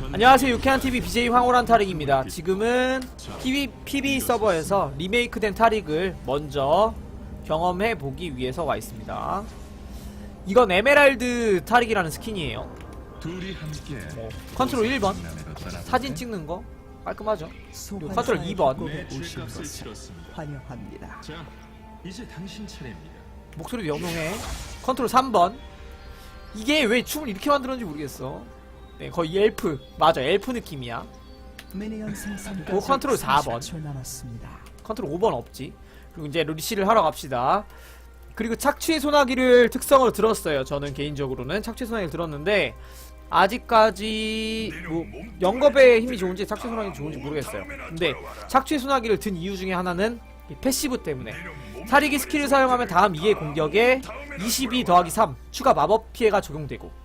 안녕하세요 유쾌한TV BJ 황홀한 타릭입니다 지금은 PB, PB 서버에서 리메이크된 타릭을 먼저 경험해 보기 위해서 와 있습니다 이건 에메랄드 타릭이라는 스킨이에요 둘이 함께 뭐, 컨트롤 1번 남해로 떠나볼까? 사진 찍는 거 깔끔하죠 컨트롤 2번. 곡을 내 오신 죄값을 것을 치렀습니다. 환영합니다. 자, 이제 당신 차례입니다. 목소리도 영롱해 컨트롤 3번 이게 왜 춤을 이렇게 만들었는지 모르겠어 네 거의 엘프 맞아 엘프 느낌이야 오, 컨트롤 4번. 30초 남았습니다. 컨트롤 5번 없지. 그리고 이제 루시를 하러 갑시다. 그리고 착취의 소나기를 특성으로 들었어요. 저는 개인적으로는 착취의 소나기를 들었는데 아직까지 뭐 영겁의 힘이 좋은지 착취의 소나기 좋은지 모르겠어요. 근데 착취의 소나기를 든 이유 중에 하나는 이 패시브 때문에 사리기 스킬을 사용하면 다음 2의 공격에 22 더하기 3 추가 마법 피해가 적용되고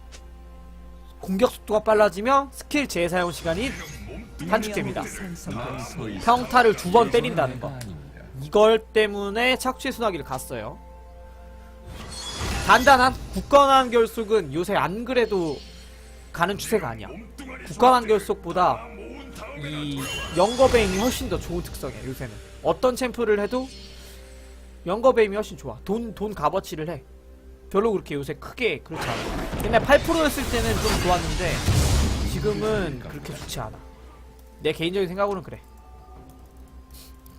공격 속도가 빨라지며 스킬 재사용 시간이 단축됩니다. 평타를 두 번 때린다는 거. 아닙니다. 이걸 때문에 착취의 소나기를 갔어요. 단단한 굳건한 결속은 요새 안 그래도 가는 추세가 아니야. 굳건한 결속보다 이 영거베임이 훨씬 더 좋은 특성이야 요새는. 어떤 챔프를 해도 영거베임이 훨씬 좋아. 돈, 돈 값어치를 해. 별로 그렇게 요새 크게 그렇지 않아. 옛날 8%였을 때는 좀 좋았는데 지금은 그렇게 좋지 않아. 내 개인적인 생각으로는 그래.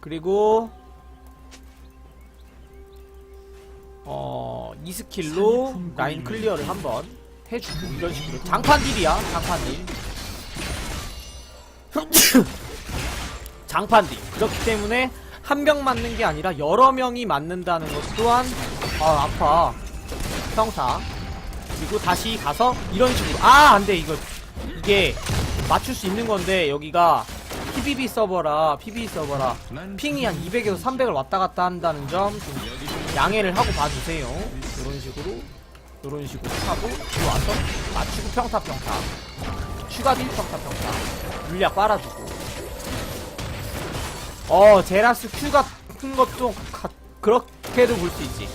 그리고 어, 이 스킬로 라인 클리어를 한번 해주고 이런 식으로 장판 딜이야 장판 딜 장판 딜 그렇기 때문에 한 명 맞는 게 아니라 여러 명이 맞는다는 것 또한 아 아파 평타 그리고 다시 가서 이런 식으로. 아 안돼. 이거 이게 맞출 수 있는 건데 여기가 PBB 서버라 PB 서버라. 난 핑이 한 200에서 300을 왔다 갔다 한다는 점 좀 양해를 하고 봐주세요. 이런 식으로 이런 식으로 하고 들어와서 맞추고 평타 평타. 추가 딜 평타 평타. 물약 빨아주고. 어 제라스 Q 같은 것도 가- 그렇게도 볼 수 있지.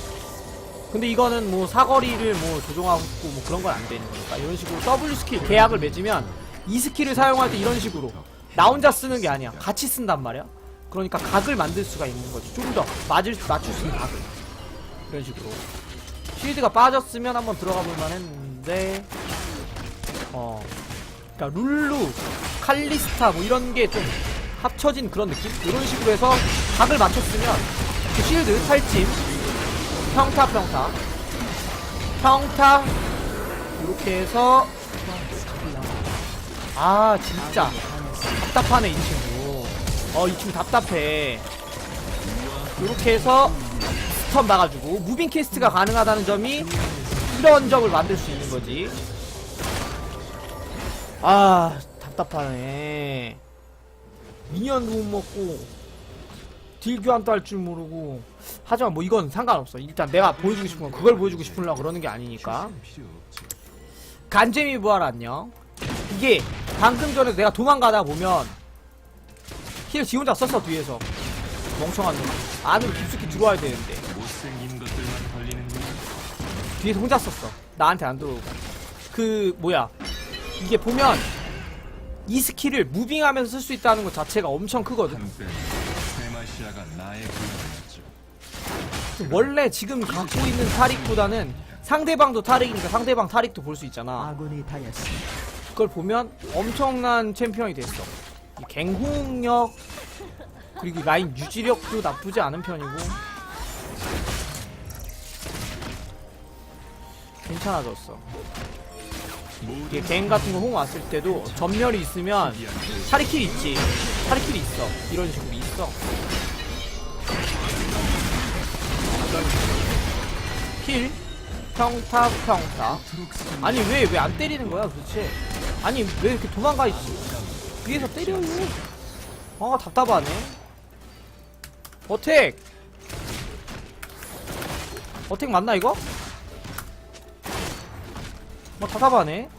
근데 이거는 뭐 사거리를 뭐 조종하고 뭐 그런 건 안 되는 거니까 이런 식으로 W 스킬 계약을 맺으면 이 스킬을 사용할 때 이런 식으로 나 혼자 쓰는 게 아니야. 같이 쓴단 말이야. 그러니까 각을 만들 수가 있는 거지. 좀 더 맞을 맞출 수 있는 각을. 이런 식으로. 쉴드가 빠졌으면 한번 들어가 볼만 했는데 어. 그러니까 룰루 칼리스타 뭐 이런 게 좀 합쳐진 그런 느낌? 이런 식으로 해서 각을 맞췄으면 그 쉴드 탈짐 평타 평타. 평타. 이렇게 해서. 아 진짜. 답답하네 이 친구. 어이 친구 답답해. 이렇게 해서 스턴 막아주고 무빙 캐스트가 가능하다는 점이 이런 점을 만들 수 있는 거지. 아 답답하네. 미니언도 못 먹고 딜 교환도 할 줄 모르고 하지만 뭐 이건 상관없어. 일단 내가 보여주고 싶은 건 그걸 보여주고 싶으려고 그러는 게 아니니까. 간재미 부활 안녕. 이게 방금 전에 내가 도망가다 보면 힐 지 혼자 썼어 뒤에서. 멍청한 놈. 안으로 깊숙이 들어와야 되는데. 못생긴 것들만 걸리는 거야. 뒤에서 혼자 썼어. 나한테 안 들어오고. 그 뭐야. 이게 보면 이 스킬을 무빙하면서 쓸 수 있다는 것 자체가 엄청 크거든. 한때 세마시아가 나의 군단이었죠. 원래 지금 갖고 있는 타릭보다는 상대방도 타릭이니까 상대방 타릭도 볼 수 있잖아 아군이 당했습니다. 그걸 보면 엄청난 챔피언이 됐어. 이 갱홍력 그리고 라인 유지력도 나쁘지 않은 편이고 괜찮아졌어. 이게 갱 같은 거 홍 왔을 때도 전멸이 있으면 차리킬이 있지. 차리킬이 있어. 이런 식으로 있어. 킬? 평타 평타. 아니 왜 왜 안 때리는 거야 도대체? 아니 왜 이렇게 도망가 있지 위에서 때려요 아 답답하네. 어택! 어택 맞나 이거? 뭐 답답하네.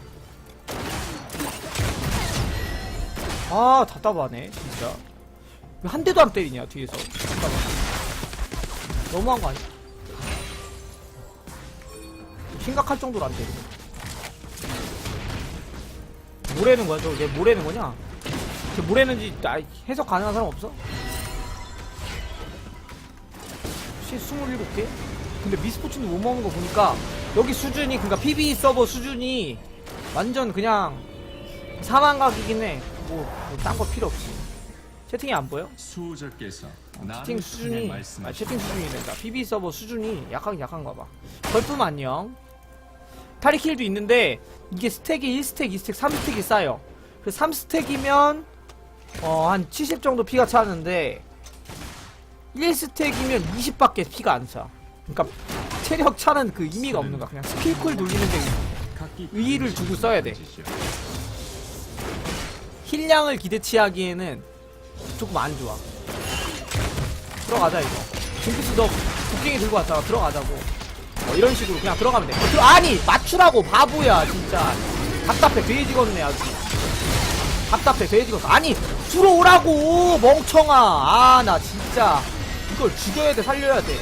아 답답하네 진짜. 왜 한 대도 안 때리냐 뒤에서? 잠깐만 너무한 거 아니야? 심각할 정도로 안 때리네 뭐라는 거야 저내 뭐라는 거냐? 쟤 뭐라는지 아, 해석 가능한 사람 없어? 씨 27개? 근데 미스포츠도 못 먹는 거 보니까 여기 수준이 그러니까 PB 서버 수준이 완전 그냥 사망각이긴 해 뭐딴 거 필요 없지. 채팅이 안 보여? 수호자께서 채팅 나를 수준이 아, 채팅 수준이 된다 PB 서버 수준이 약하긴 약한가 봐. 벌품 안녕 타리킬도 있는데 이게 스택이 1스택 2스택 3스택이 쌓여 그 3스택이면 어 한 70 정도 피가 차는데 1스택이면 20밖에 피가 안차 그러니까 체력 차는 그 의미가 없는 거야 그냥 스킬쿨 돌리는데 의의를 두고 써야 돼. 힐량을 기대치 하기에는 조금 안 좋아. 들어가자 이거. 징크스 너 국갱이 들고 왔잖아. 들어가자고. 어, 이런 식으로 그냥 들어가면 돼. 어, 들어, 아니 맞추라고 바보야 진짜. 답답해 돼지 걷네 아주. 답답해 돼지 걷어. 아니 들어오라고 멍청아. 아 나 진짜 이걸 죽여야 돼 살려야 돼.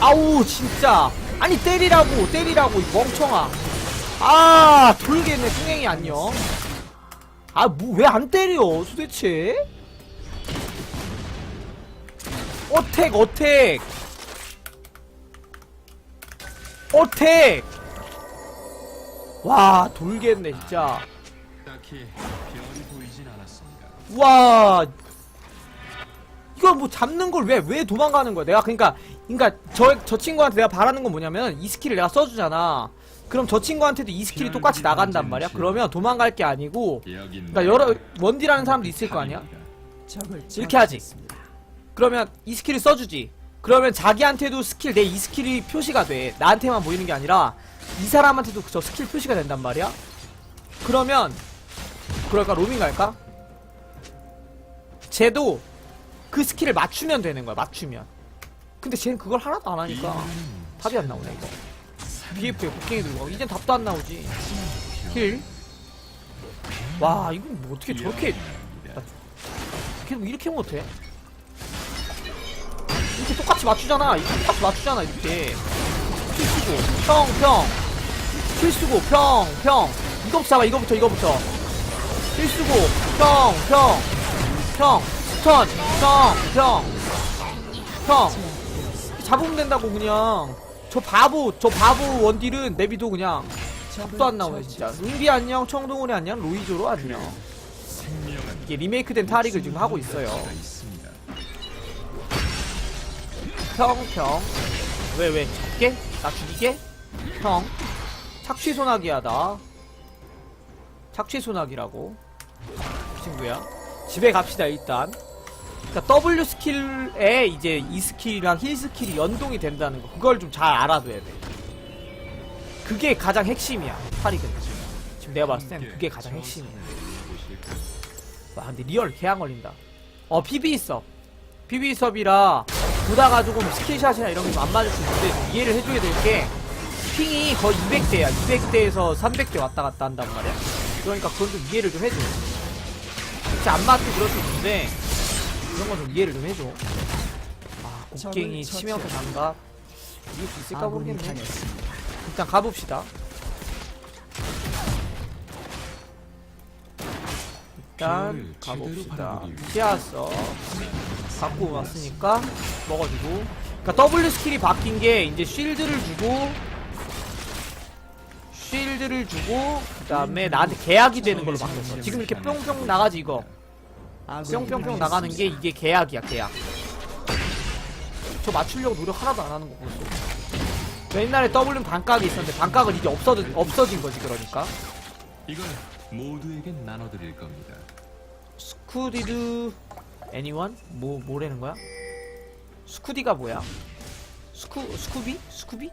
아우 진짜. 아니 때리라고 때리라고 이 멍청아. 아 돌겠네 뚱행이 안녕 아뭐 왜 안 때려 도대체 어택 어택 어택! 와 돌겠네 진짜. 딱히 별이 보이진 않았습니다. 와. 이걸 뭐 잡는 걸 왜 왜 도망가는 거야? 내가 그러니까 그러니까 저 저 친구한테 내가 바라는 건 뭐냐면 이 스킬을 내가 써주잖아. 그럼 저 친구한테도 이 스킬이 똑같이 나간단 말이야? 그러면 도망갈 게 아니고 여긴 그러니까 여러 원딜하는 사람도 있을 거 아니야? 이렇게 하지. 그러면 이 스킬을 써주지 그러면 자기한테도 스킬 내 이 스킬이 표시가 돼. 나한테만 보이는 게 아니라 이 사람한테도 저 스킬 표시가 된단 말이야? 그러면 그럴까? 로밍 갈까? 쟤도 그 스킬을 맞추면 되는 거야 맞추면. 근데 쟤는 그걸 하나도 안 하니까 답이 안 나오네 이거. BF에 복갱이 들고. 이젠 답도 안 나오지. 힐 와 이건 뭐 어떻게 저렇게 계속 이렇게 못해 이렇게 똑같이 맞추잖아. 이렇게 똑같이 맞추잖아 이렇게. 킬 쓰고. 평평. 킬 쓰고 평평. 이거부터 잡아 이거부터 이거부터. 킬 쓰고 평평 평 스턴. 평평평. 잡으면 된다고 그냥. 저 바보 저 바보 원딜은 내비도 그냥 답도 안 나오네 진짜. 은비 안녕 청동훈이 안녕 로이조로 안녕. 이게 리메이크된 타릭을 지금 하고 있어요 평평 왜 왜? 잡게? 나 죽이게? 형. 착취 소나기하다. 착취 소나기라고. 친구야. 집에 갑시다 일단. 그러니까 W 스킬에 이제 이 스킬이랑 힐 스킬이 연동이 된다는 거 그걸 좀 잘 알아둬야 돼. 그게 가장 핵심이야. 파리근 지금. 내가 봤을 땐 그게 가장 핵심이야. 와 근데 리얼 개안 걸린다. 어 PB 있어 PB 섭이라 보다가 조금 스킬샷이나 이런 게좀안 맞을 수 있는데 좀 이해를 해줘야 될 게 핑이 거의 200대야. 200대에서 300대 왔다 갔다 한단 말이야. 그러니까 그건 좀 이해를 좀 해줘. 진짜 안 맞고 그럴 수 있는데 그런 건 좀 이해를 좀 해줘. 아 곡괭이 적을 치명타 장갑. 이길 수 있을까 모르겠네. 일단 가봅시다. 일단 가봅시다. 피았어. 갖고 왔으니까 먹어주고. 그러니까 W 스킬이 바뀐 게 이제 쉴드를 주고 쉴드를 주고 그 다음에 나한테 계약이 되는 걸로 바뀌었어. 지금 이렇게 뿅뿅 나가지 이거. 아군이 뿅뿅뿅 나가는 게 이게 계약이야 계약. 저 맞추려고 노력 하나도 안 하는 거 보소. 옛날에 W는 반각이 있었는데 반각은 이제 없어져, 없어진 거지 그러니까 이걸 모두에게 나눠드릴 겁니다. 스쿠디드 애니원? 뭐 뭐라는 거야? 스쿠디가 뭐야? 스쿠 스쿠비? 스쿠비?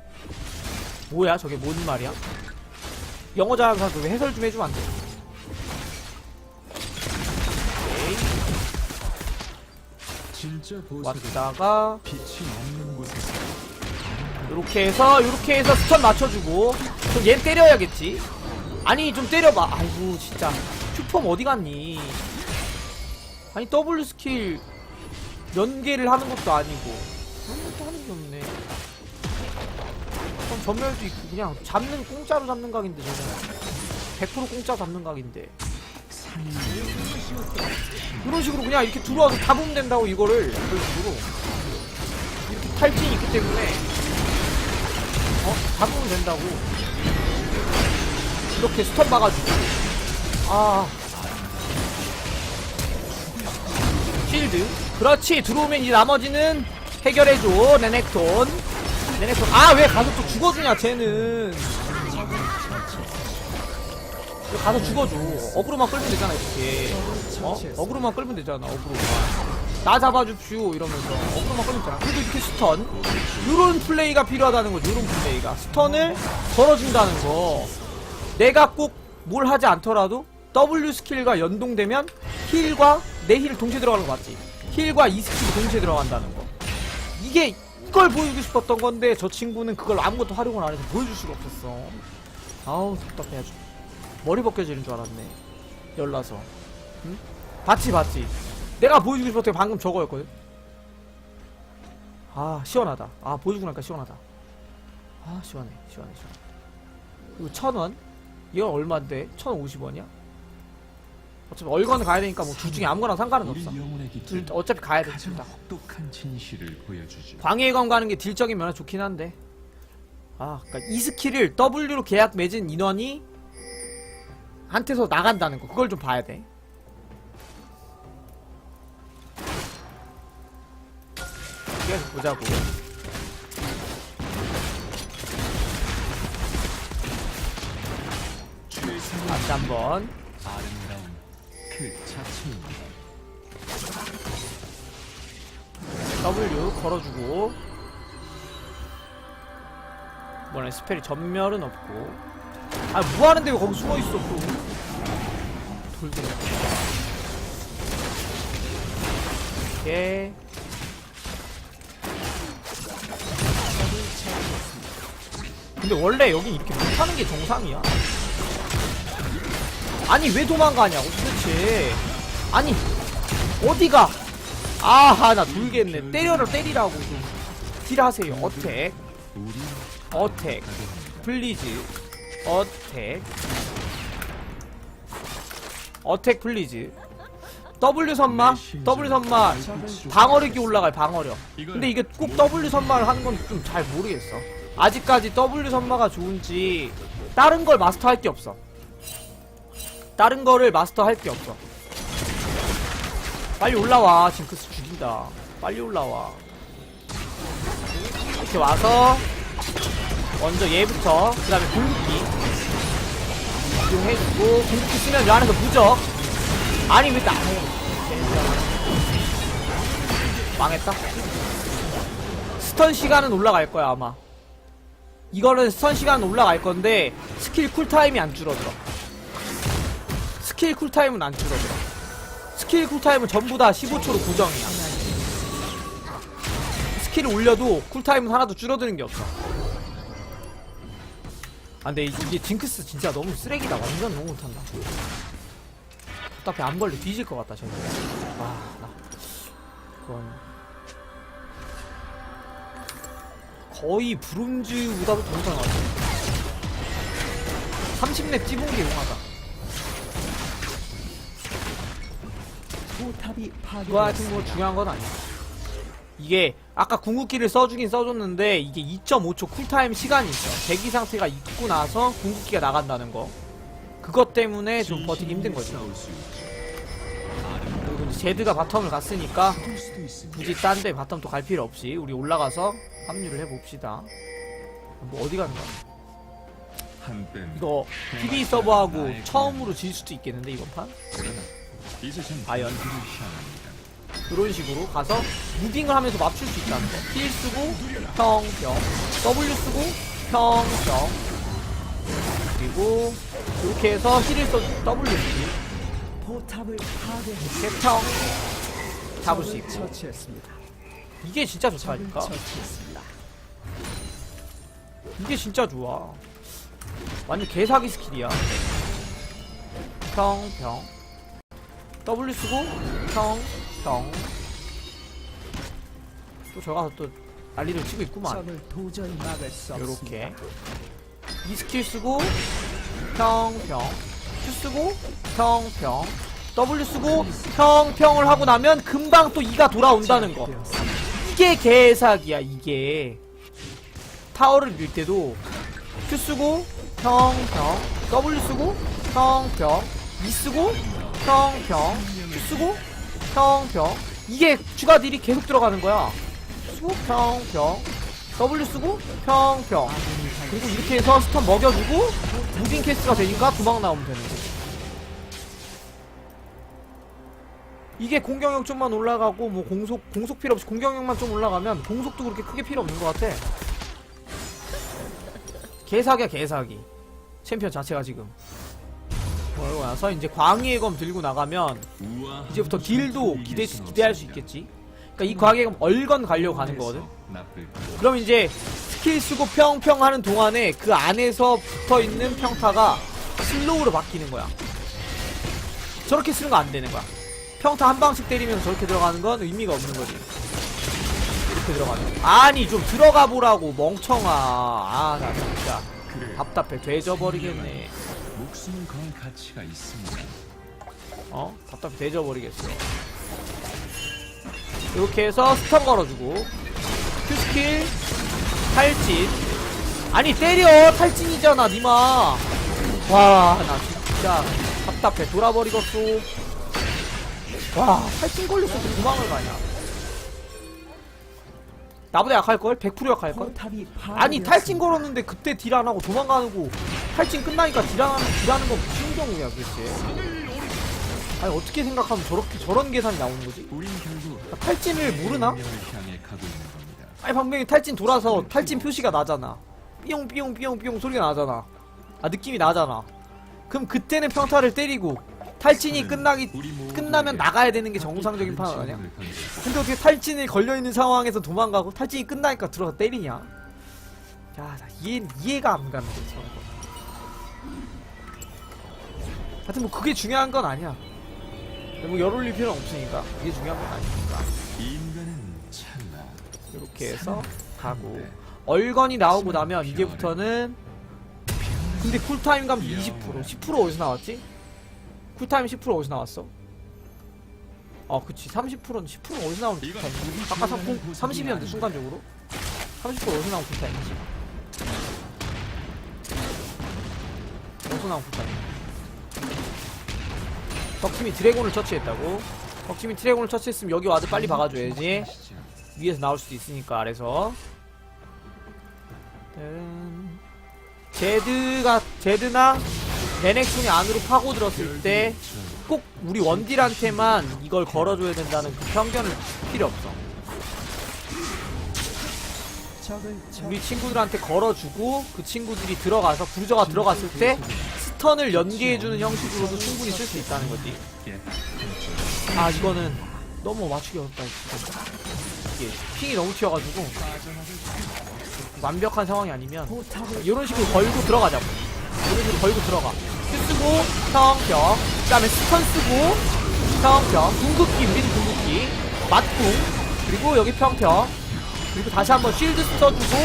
뭐야 저게 뭔 말이야? 영어 잘하는 사람 왜 해설 좀 해주면 안 돼? 진짜 왔다가 빛이 없는 곳에서 요렇게 해서 요렇게 해서 스턴 맞춰주고 그럼 얘 때려야겠지 아니 좀 때려봐 아이고 진짜 큐폼 어디 갔니 아니 W 스킬 연계를 하는 것도 아니고. 아무것도 하는 게 없네. 그럼 전멸도 있고 그냥 잡는 공짜로 잡는 각인데 저는. 100% 공짜 잡는 각인데. 이런 식으로 그냥 이렇게 들어와서 잡으면 된다고 이거를. 이런 식으로. 이렇게 탈진이 있기 때문에. 어? 잡으면 된다고. 이렇게 스턴 박아주고. 아 쉴드. 그렇지 들어오면 이제 나머지는 해결해줘 레넥톤. 레넥톤 아 왜 가서 또 죽어주냐 쟤는. 왜 가서 죽어줘. 어그로만 끌면 되잖아 이렇게. 어? 어그로만 끌면 되잖아 어그로만. 나 잡아줍시오 이러면서. 어그로만 끌면 되잖아. 그래도 이렇게 스턴. 요런 플레이가 필요하다는 거죠 요런 플레이가. 스턴을 걸어준다는 거. 내가 꼭 뭘 하지 않더라도 W 스킬과 연동되면 힐과 내 힐 동시에 들어가는 거 맞지? 힐과 이 스킬이 동시에 들어간다는 거. 이게 이걸 보여주고 싶었던 건데 저 친구는 그걸 아무것도 활용을 안 해서 보여줄 수가 없었어. 아우 답답해 아주 머리 벗겨지는 줄 알았네. 열나서. 응? 봤지 봤지. 내가 보여주고 싶었던 게 방금 저거였거든. 아 시원하다. 아 보여주고 나니까 시원하다. 아 시원해 시원해 시원해. 이거 천원? 이건 얼마인데? 1,050원이야? 어차피 얼건 가야 되니까 뭐 둘 중에 아무거나 상관은 없어. 둘, 어차피 가야 돼. 둘 다. 혹독한 진실을 보여주죠. 광해검 가는 게 딜적인 면은 좋긴 한데. 아, 그니까 이 스킬을 W로 계약 맺은 인원이 한테서 나간다는 거. 그걸 좀 봐야 돼. 계속 보자고. 다시 한번. 아름다운 그 자체입니다. W 걸어주고. 이번에 스펠이 전멸은 없고. 아 뭐하는데 왜 거기 숨어있어 또? 돌들 오케이. 근데 원래 여긴 이렇게 못하는 게 정상이야. 아니 왜 도망가냐고 도대체 아니 어디가? 아하 나 돌겠네. 때려라 때리라고 좀. 딜하세요. 어택. 어택. 플리즈. 어택. 어택 플리즈. W 선마? W 선마. 방어력이 올라가요 방어력. 근데 이게 꼭 W 선마를 하는 건 좀 잘 모르겠어. 아직까지 W 선마가 좋은지 다른 걸 마스터할 게 없어 다른 거를 마스터할 게 없어. 빨리 올라와. 징크스 죽인다. 빨리 올라와. 이렇게 와서 먼저 얘부터 그 다음에 궁극기. 이용해주고 궁극기 쓰면 요 안에서 무적 아니 왜 나해? 망했다. 스턴 시간은 올라갈 거야 아마. 이거는 스턴 시간은 올라갈 건데 스킬 쿨타임이 안 줄어들어 스킬 쿨타임은 안 줄어들어. 스킬 쿨타임은 전부 다 15초로 고정이야. 스킬을 올려도 쿨타임은 하나도 줄어드는 게 없어. 아 근데 이게 징크스 진짜 너무 쓰레기다. 완전 너무 못한다. 답답해 안 걸려. 뒤질 것 같다 쟤는 아나 그건 거의 브론즈보다도 더 같아. 30렙 찝은 게 용하다 포탑이 그거 하여튼 뭐 파괴되었습니다. 중요한 건 아니야. 이게 아까 궁극기를 써주긴 써줬는데 이게 2.5초 쿨타임 시간이 있어. 대기 상태가 있고 나서 궁극기가 나간다는 거. 그것 때문에 좀 버티기 힘든 거지. 그리고 이제 제드가 바텀을 갔으니까. 굳이 딴 데 바텀 또 갈 필요 없이 우리 올라가서 합류를 해봅시다. 뭐 어디 가는 거야? 한땐 이거 PD 서버하고 처음으로 질 수도 있겠는데 이번 판? 과연? 그런 식으로 가서 무빙을 하면서 맞출 수 있다는 거. 힐 쓰고 평평, W 쓰고 평평. 그리고 이렇게 해서 힐을 써 W 쓰기. 포탑을 파괴했습니다. 이렇게 평 잡을 수 있고. 처치했습니다. 이게 진짜 좋다니까. 처치했습니다. 이게 진짜 좋아. 완전 개사기 스킬이야. 평평. W 쓰고 평 평. 또 저가서 또 난리를 치고 있구만. 적을 도저히 막을 수 없습니다. 요렇게 이 스킬 쓰고 평 평 Q 쓰고 평 평 W 쓰고 평 평을 하고 나면 금방 또 2가 돌아온다는 거. 이게 개사기야 이게. 타워를 밀 때도 Q 쓰고 평평 W 쓰고 평평 E 쓰고 평평 쓰고? 평평 이게 추가 딜이 계속 들어가는 거야. 쓰고? 평평 W 쓰고? 평평 그리고 이렇게 해서 스턴 먹여주고 무빙 캐스가 되니까 도망 나오면 되는 거지. 이게 공격력 좀만 올라가고 뭐 공속 공속 필요 없이 공격력만 좀 올라가면 공속도 그렇게 크게 필요 없는 것 같아. 개사기야 개사기. 챔피언 자체가 지금 그러고 나서 이제 광희의 검 들고 나가면 이제부터 딜도 기대, 기대할 수 있겠지 그러니까 이 광희의 검 얼건 가려고 가는 거거든 그럼 이제 스킬 쓰고 평평 하는 동안에 그 안에서 붙어 있는 평타가 슬로우로 바뀌는 거야. 저렇게 쓰는 거 안 되는 거야. 평타 한 방씩 때리면 저렇게 들어가는 건 의미가 없는 거지. 이렇게 들어가는 거. 아니 좀 들어가 보라고 멍청아. 아 나 진짜 답답해. 되져버리겠네. 목숨을 걸 가치가 있습니다. 어? 답답해. 되져버리겠어. 이렇게 해서 스턴 걸어주고 큐스킬 탈진 아니 때려 탈진이잖아 니마 와 나 진짜 답답해 돌아버리겠어 와 탈진 걸렸어 도 도망을 가냐 나보다 약할걸? 100% 약할걸? 아니. 탈진 걸었는데 그때 딜 안 하고 도망가는 거 탈진 끝나니까 딜하는 딜하는 건 무슨 경우야 도대체 아니 어떻게 생각하면 저렇게 저런 계산이 나오는 거지? 탈진을 모르나? 겁니다. 아니 방금에 탈진 돌아서 탈진 표시가 나잖아 삐용 삐용 삐용 삐용 소리가 나잖아 아 느낌이 나잖아 그럼 그때는 평타를 때리고 탈진이 끝나기 우리 모두에게 끝나면 나가야 되는 게 정상적인 판단 아니야? 근데 어떻게 탈진이 걸려 있는 상황에서 도망가고 탈진이 끝나니까 들어가 때리냐? 야, 나 이해, 이해가 안 가는 거지, 저런 거. 하여튼 뭐 그게 중요한 건 아니야. 뭐 열올릴 필요는 없으니까. 그게 중요한 건 아니니까. 인간은 찰나 이렇게 해서 가고. 네. 얼건이 나오고 나면 이제부터는 근데 쿨타임 감소 20% 10% 어디서 나왔지? 쿨타임 10% 어디서 나왔어? 어 그치 30%는 10% 어디서 나오는 쿨타임 아까 주변의 30, 보상이 30이었는데 아니다. 순간적으로 30% 어디서 나온 쿨타임이지? 어디서 나온 쿨타임? 덕팀이 드래곤을 처치했다고? 덕팀이 드래곤을 처치했으면 여기 와도 빨리 박아줘야지. 위에서 나올 수도 있으니까 아래서 음, 제드가 제드나 레넥톤이 안으로 파고들었을 때 꼭 우리 원딜한테만 이걸 걸어줘야 된다는 그 편견을 필요 없어. 우리 친구들한테 걸어주고 그 친구들이 들어가서 부르저가 들어갔을 때 스턴을 연계해주는 형식으로도 충분히 쓸 수 있다는 거지. 예. 아 이거는 너무 맞추기 어렵다 진짜. 이게 핑이 너무 튀어가지고 완벽한 상황이 아니면 이런 식으로 걸고 들어가자고 식으로 걸고 들어가. 큐 쓰고 평평 그 다음에 스턴 쓰고 평평 궁극기 우리는 궁극기. 맞궁. 그리고 여기 평평 그리고 다시 한번 쉴드 써주고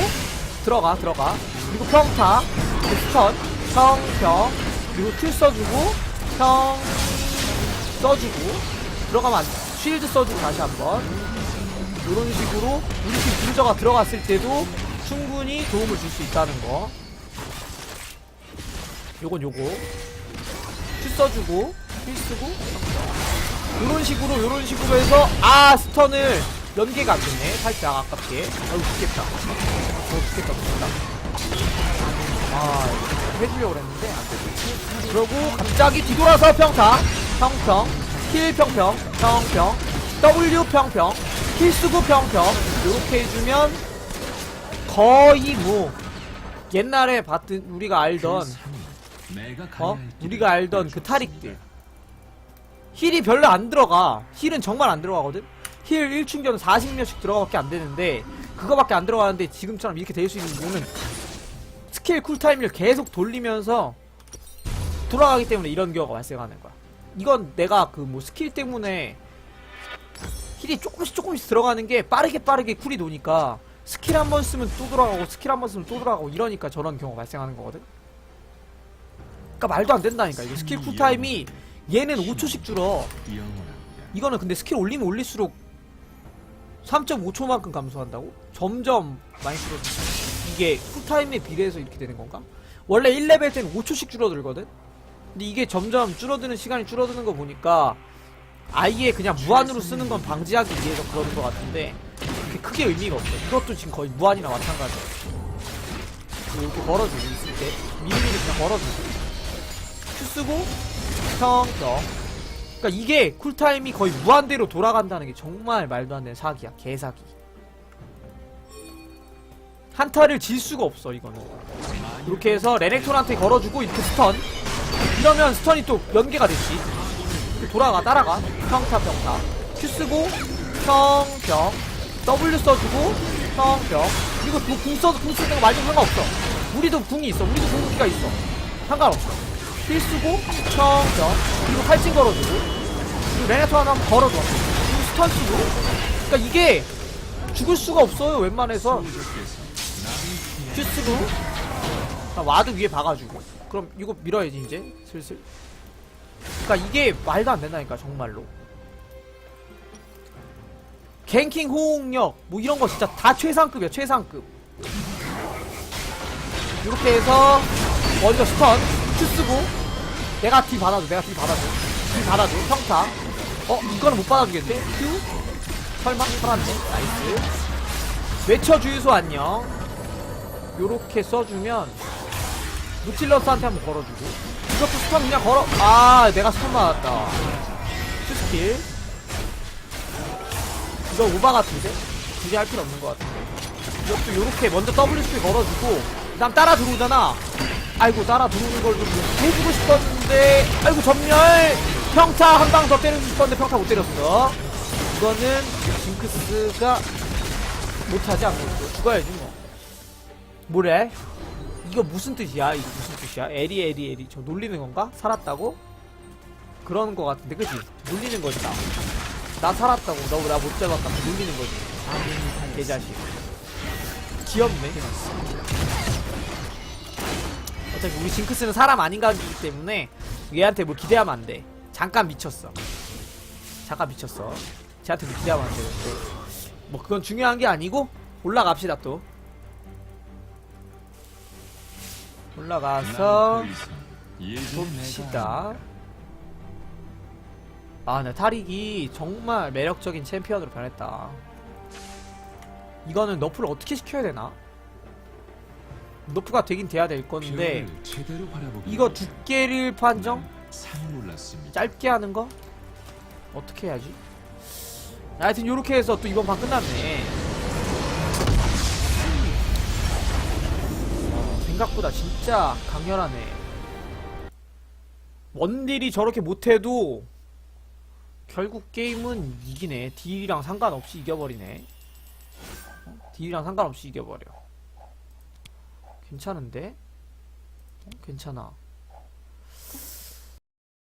들어가 들어가. 그리고 평타. 그리고 스턴. 평평 그리고 큐 써주고 평 써주고. 들어가면 안 돼. 쉴드 써주고 다시 한번. 이런 식으로 우리 팀 빈저가 들어갔을 때도 충분히 도움을 줄 수 있다는 거 요건 요거. 큐 써주고 힐 쓰고. 요런 식으로 요런 식으로 해서 아 스턴을 연계가 안 됐네. 살짝 아깝게. 아유 죽겠다. 어 죽겠다 죽겠다. 아 해주려고 그랬는데 안 되고 그러고 갑자기 뒤돌아서 평타. 평평. 힐 평평. 평평. W 평평. 힐 쓰고 평평. 요렇게 해주면 거의 뭐 옛날에 봤던 우리가 알던 어? 우리가 알던 그. 타릭들. 힐이 별로 안 들어가. 힐은 정말 안 들어가거든? 힐 1충전 40몇씩 들어가밖에 안 되는데 그거밖에 안 들어가는데 지금처럼 이렇게 될 수 있는 이유는 스킬 쿨타임을 계속 돌리면서 돌아가기 때문에 이런 경우가 발생하는 거야. 이건 내가 그 뭐 스킬 때문에 힐이 조금씩 조금씩 들어가는 게 빠르게 빠르게 쿨이 도니까 스킬 한 번 쓰면 또 돌아가고 스킬 한 번 쓰면 또 돌아가고 이러니까 저런 경우가 발생하는 거거든 그니까 말도 안 된다니까 이거 스킬 쿨타임이 얘는 5초씩 줄어. 이거는 근데 스킬 올리면 올릴수록 3.5초만큼 감소한다고? 점점 많이 줄어든다 이게 쿨타임에 비례해서 이렇게 되는 건가? 원래 1레벨 때는 5초씩 줄어들거든? 근데 이게 점점 줄어드는 시간이 줄어드는 거 보니까 아예 그냥 무한으로 쓰는 건 방지하기 위해서 그러는 것 같은데 그렇게 크게 의미가 없어 이것도 지금 거의 무한이나 마찬가지야 이렇게 걸어주고 있을 때 미리미리 그냥 걸어주고 큐 쓰고 평평 그러니까 이게 쿨타임이 거의 무한대로 돌아간다는 게 정말 말도 안 되는 사기야. 개사기. 한타를 질 수가 없어 이거는. 이렇게 해서 레넥톤한테 걸어주고 이렇게 스턴. 이러면 스턴이 또 연계가 됐지. 돌아가 따라가. 평타 평타. Q 쓰고 평평 W 써주고 평평 그리고 뭐궁 써도 궁 쓰는 거 말좀 상관없어. 우리도 궁이 있어. 우리도 궁극기가 있어. 상관없어 힐 쓰고 평평 그리고 칼진 걸어주고 그리고 레네토 하나 걸어줘. 그리고 스턴 쓰고. 그러니까 이게 죽을 수가 없어요 웬만해서. 큐 쓰고. 자, 와드 위에 박아주고. 그럼 이거 밀어야지 이제. 슬슬. 그러니까 이게 말도 안 된다니까 정말로. 갱킹 호응력 뭐 이런 거 진짜 다 최상급이야 최상급. 이렇게 해서 먼저 스턴 큐 쓰고 내가 딜 받아줘 내가 딜 받아줘. 딜 받아줘 평타. 어 이거는 못 받아주겠는데 큐 설마? 살았네. 나이스. 외쳐 주유소 안녕. 요렇게 써주면 루틸러스한테 한번 걸어주고. 이것도 스턴 그냥 걸어. 아 내가 스턴 맞았다. 슈스킬. 이거 오바 같은데? 굳이 할 필요 없는 것 같은데. 이것도 요렇게 먼저 W 스킬 걸어주고 그 다음 따라 들어오잖아 아이고 따라 들어오는 걸 좀 해주고 싶었는데 아이고 전멸 평타 한 방 더 때리고 싶었는데 평타 못 때렸어 이거는 징크스가 못하지 않고 죽어야지 뭐 뭐래? 이거 무슨 뜻이야? 이거 무슨 뜻이야? 에리 에리 에리 저 놀리는 건가? 살았다고? 그러는 거 같은데 그지? 놀리는 거지 나. 나 살았다고 너 나못 잡았다고 놀리는 거지. 아 개자식. 귀엽네. 어차피 우리 징크스는 사람 아닌 가기 때문에 얘한테 뭐 기대하면 안 돼. 잠깐 미쳤어. 잠깐 미쳤어. 쟤한테 뭐 기대하면 안 되는데. 뭐 그건 중요한 게 아니고 올라갑시다 또. 올라가서 봅시다. 아, 네, 타릭이 정말 매력적인 챔피언으로 변했다. 이거는 너프를 어떻게 시켜야 되나? 너프가 되긴 돼야 될 건데, 이거 두께를 판정? 상 몰랐습니다. 짧게 하는 거? 어떻게 해야지? 하여튼 요렇게 해서 또 이번 판 끝났네. 어, 생각보다 진짜 강렬하네. 원딜이 저렇게 못해도 결국 게임은 이기네. 딜이랑 상관없이 이겨버리네. 어? 딜이랑 상관없이 이겨버려. 괜찮은데? 어? 괜찮아.